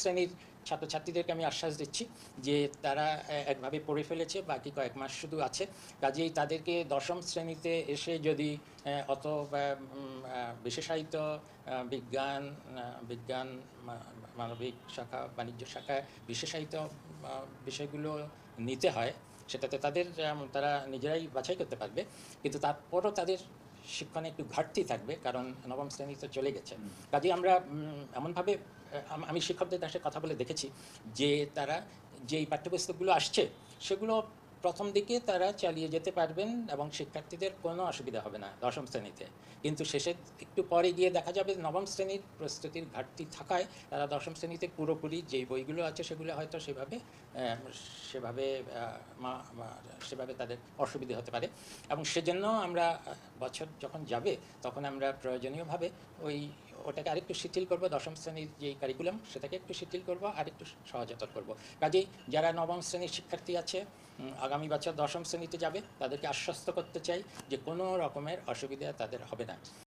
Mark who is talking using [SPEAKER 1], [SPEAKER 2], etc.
[SPEAKER 1] শ্রেণির ছাত্রছাত্রীদেরকে আমি আশ্বাস দিচ্ছি যে তারা একভাবে পড়ে ফেলেছে বাকি কয়েক মাস শুধু আছে। কাজেই তাদেরকে দশম শ্রেণীতে এসে যদি অত বিশেষায়িত বিজ্ঞান বিজ্ঞান মানবিক শাখা বাণিজ্য শাখায় বিশেষায়িত বিষয়গুলো নিতে হয় সেটাতে তাদের তারা নিজেরাই বাছাই করতে পারবে। কিন্তু তারপরও তাদের শিক্ষণে একটু ঘাটতি থাকবে কারণ নবম শ্রেণীতে চলে গেছে। কাজে আমরা এমনভাবে আম- শিক্ষকদের সাথে কথা বলে দেখেছি যে তারা যেই পাঠ্যপুস্তকগুলো আসছে, সেগুলো প্রথম দিকে তারা চালিয়ে যেতে পারবেন এবং শিক্ষার্থীদের কোনো অসুবিধা হবে না দশম শ্রেণীতে। কিন্তু শেষে একটু পরে গিয়ে দেখা যাবে নবম শ্রেণির প্রস্তুতির ঘাটতি থাকায় তারা দশম শ্রেণীতে পুরোপুরি যে বইগুলো আছে সেগুলো হয়তো সেভাবে সেভাবে সেভাবে তাদের অসুবিধা হতে পারে। এবং সেজন্য আমরা বছর যখন যাবে, তখন আমরা প্রয়োজনীয়ভাবে ওই ওটাকে আরেকটু শিথিল করব, দশম শ্রেণির যে কারিকুলাম সেটাকে একটু শিথিল করব আর একটু সহজতর করব। কাজেই যারা নবম শ্রেণির শিক্ষার্থী আছে আগামী বছর দশম শ্রেণীতে যাবে, তাদেরকে আশ্বস্ত করতে চাই যে কোনো রকমের অসুবিধা তাদের হবে না।